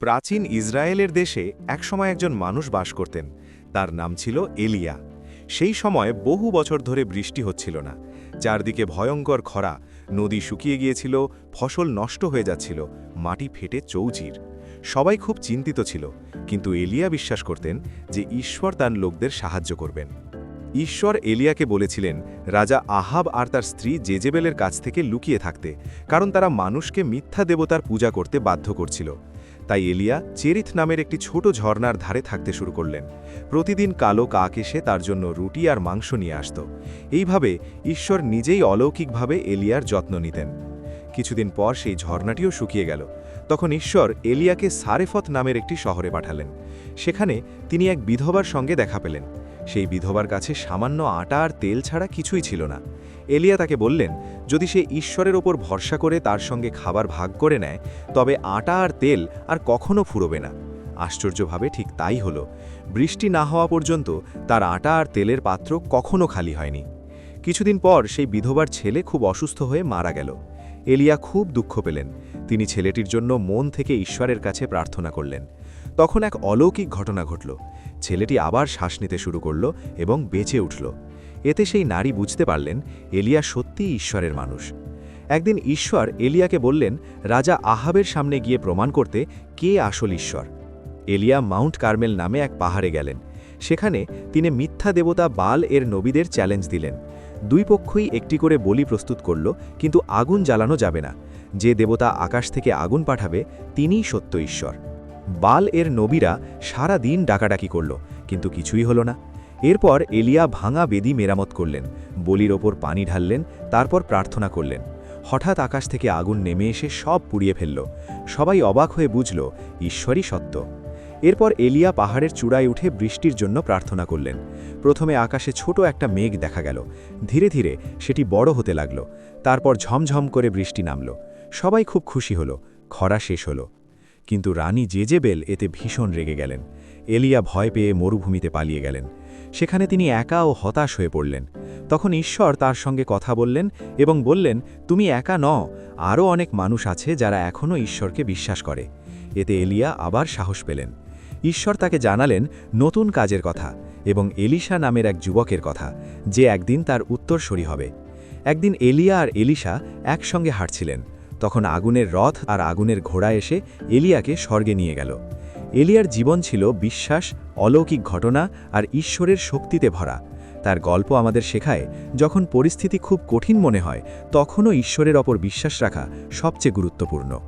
প্রাচীন ইসরায়েলের দেশে একসময় একজন মানুষ বাস করতেন। তার নাম ছিল এলিয়া। সেই সময় বহু বছর ধরে বৃষ্টি হচ্ছিল না। চারদিকে ভয়ঙ্কর খরা, নদী শুকিয়ে গিয়েছিল, ফসল নষ্ট হয়ে যাচ্ছিল, মাটি ফেটে চৌচির। সবাই খুব চিন্তিত ছিল, কিন্তু এলিয়া বিশ্বাস করতেন যে ঈশ্বর তার লোকদের সাহায্য করবেন। ঈশ্বর এলিয়াকে বলেছিলেন, রাজা আহাব আর তার স্ত্রী জেজেবেলের কাছ থেকে লুকিয়ে থাকতে, কারণ তারা মানুষকে মিথ্যা দেবতার পূজা করতে বাধ্য করছিল। তাই এলিয়া চেরিথ নামের একটি ছোট ঝর্নার ধারে থাকতে শুরু করলেন। প্রতিদিন কালো কাক এসে তার জন্য রুটি আর মাংস নিয়ে আসত। এইভাবে ঈশ্বর নিজেই অলৌকিকভাবে এলিয়ার যত্ন নিতেন। কিছুদিন পর সেই ঝর্ণাটিও শুকিয়ে গেল। তখন ঈশ্বর এলিয়াকে সারেফত নামের একটি শহরে পাঠালেন। সেখানে তিনি এক বিধবার সঙ্গে দেখা পেলেন। সেই বিধবার কাছে সামান্য আটা আর তেল ছাড়া কিছুই ছিল না। এলিয়া তাকে বললেন, যদি সে ঈশ্বরের ওপর ভরসা করে তার সঙ্গে খাবার ভাগ করে নেয়, তবে আটা আর তেল আর কখনো ফুরবে না। আশ্চর্যভাবে ঠিক তাই হলো। বৃষ্টি না হওয়া পর্যন্ত তার আটা আর তেলের পাত্র কখনো খালি হয়নি। কিছুদিন পর সেই বিধবার ছেলে খুব অসুস্থ হয়ে মারা গেল। এলিয়া খুব দুঃখ পেলেন। তিনি ছেলেটির জন্য মন থেকে ঈশ্বরের কাছে প্রার্থনা করলেন। তখন এক অলৌকিক ঘটনা ঘটল। ছেলেটি আবার শ্বাস নিতে শুরু করল এবং বেঁচে উঠল। এতে সেই নারী বুঝতে পারলেন, এলিয়া সত্যিই ঈশ্বরের মানুষ। একদিন ঈশ্বর এলিয়াকে বললেন, রাজা আহাবের সামনে গিয়ে প্রমাণ করতে কে আসল ঈশ্বর? এলিয়া মাউন্ট কার্মেল নামে এক পাহাড়ে গেলেন। সেখানে তিনি মিথ্যা দেবতা বাল এর নবীদের চ্যালেঞ্জ দিলেন। দুই পক্ষই একটি করে বলি প্রস্তুত করল, কিন্তু আগুন জ্বালানো যাবে না। যে দেবতা আকাশ থেকে আগুন পাঠাবে, তিনিই সত্য ঈশ্বর। বাল এর নবীরা সারা দিন ডাকাডাকি করল, কিন্তু কিছুই হলো না। এরপর এলিয়া ভাঙা বেদি মেরামত করলেন, বলির ওপর পানি ঢাললেন, তারপর প্রার্থনা করলেন। হঠাৎ আকাশ থেকে আগুন নেমে এসে সব পুড়িয়ে ফেলল। সবাই অবাক হয়ে বুঝল, ঈশ্বরই সত্য। এরপর এলিয়া পাহাড়ের চূড়ায় উঠে বৃষ্টির জন্য প্রার্থনা করলেন। প্রথমে আকাশে ছোট একটা মেঘ দেখা গেল। ধীরে ধীরে সেটি বড় হতে লাগল। তারপর ঝমঝম করে বৃষ্টি নামল। সবাই খুব খুশি হলো। খরা শেষ হলো। কিন্তু রানী জেজেবেল এতে ভীষণ রেগে গেলেন। এলিয়া ভয় পেয়ে মরুভূমিতে পালিয়ে গেলেন। সেখানে তিনি একা ও হতাশ হয়ে পড়লেন। তখন ঈশ্বর তার সঙ্গে কথা বললেন এবং বললেন, তুমি একা ন আরও অনেক মানুষ আছে যারা এখনও ঈশ্বরকে বিশ্বাস করে। এতে এলিয়া আবার সাহস পেলেন। ঈশ্বর তাকে জানালেন, নতুন কাজের কথা এবং এলিশা নামের এক যুবকের কথা, যে একদিন তার উত্তরসরী হবে। একদিন এলিয়া আর এলিশা একসঙ্গে হাঁটছিলেন। তখন আগুনের রথ আর আগুনের ঘোড়া এসে এলিয়াকে স্বর্গে নিয়ে গেল। এলিয়ার জীবন ছিল বিশ্বাস, অলৌকিক ঘটনা আর ঈশ্বরের শক্তিতে ভরা। তার গল্প আমাদের শেখায়, যখন পরিস্থিতি খুব কঠিন মনে হয়, তখনও ঈশ্বরের অপর বিশ্বাস রাখা সবচেয়ে গুরুত্বপূর্ণ।